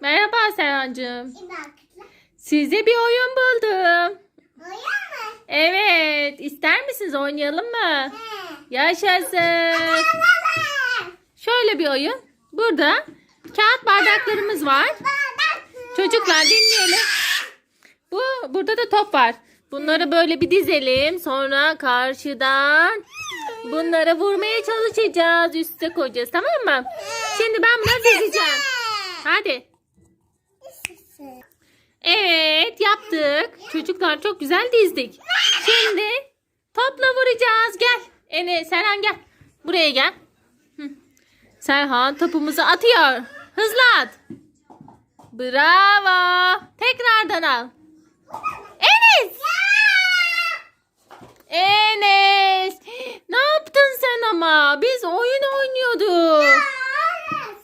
Merhaba Serhancığım. Size bir oyun buldum. Boya mı? Evet. ister misiniz oynayalım mı? He. Yaşasın. Şöyle bir oyun. Burada kağıt bardaklarımız var. Çocuklar dinleyelim. Bu burada da top var. Bunları böyle bir dizelim. Sonra karşıdan bunlara vurmaya çalışacağız. Üste koyacağız tamam mı? Şimdi ben bunları dizeceğim. Hadi. Evet yaptık. Çocuklar çok güzel dizdik. Şimdi topla vuracağız. Gel. Ene Serhan gel. Buraya gel. Hı. Serhan topumuzu atıyor. Hızlı at. Bravo. Tekrardan al. Enes. Enes. Ne yaptın sen ama? Biz oyun oynuyorduk.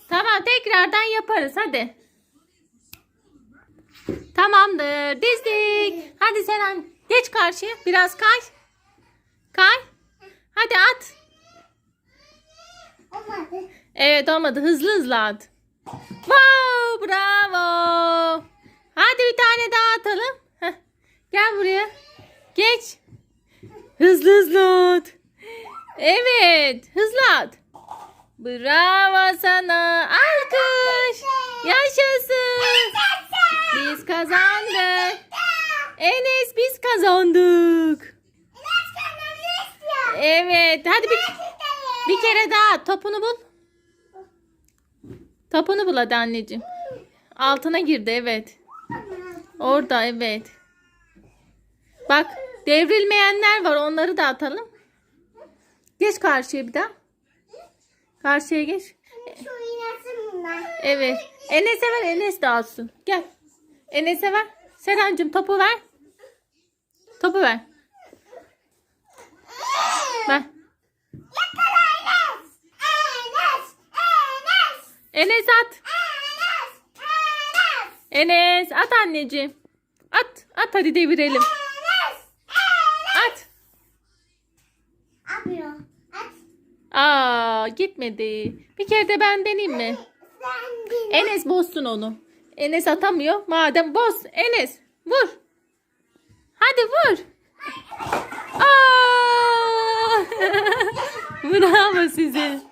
Tamam tekrardan yaparız hadi. Tamamdır. Dizdik. Hadi Seren geç karşıya. Biraz kay. Kay. Hadi at. Olmadı. Evet olmadı. Hızlı hızlı at. Wow bravo. Hadi bir tane daha atalım. Heh. Gel buraya. Geç. Hızlı hızlı at. Evet. Hızlı at. Bravo sana. Alkış. Yaşasın. Biz kazandık. Enes biz kazandık. Evet. Hadi bir, bir kere daha topunu bul. Topunu bul hadi anneciğim. Altına girdi evet. Orada evet. Bak devrilmeyenler var onları da atalım. Geç karşıya bir daha. Karşıya geç. Evet. Enes'e ver Enes de alsın. Gel. Enes'e ver. Serencim topu ver. Topu ver. Ver. Enes. At. Enes. At anneciğim. At. At hadi devirelim. At. Aa gitmedi. Bir kere de ben deneyeyim mi? Enes bozsun onu. Enes atamıyor. Madem boz. Enes vur. Hadi vur. Aa! Bravo size.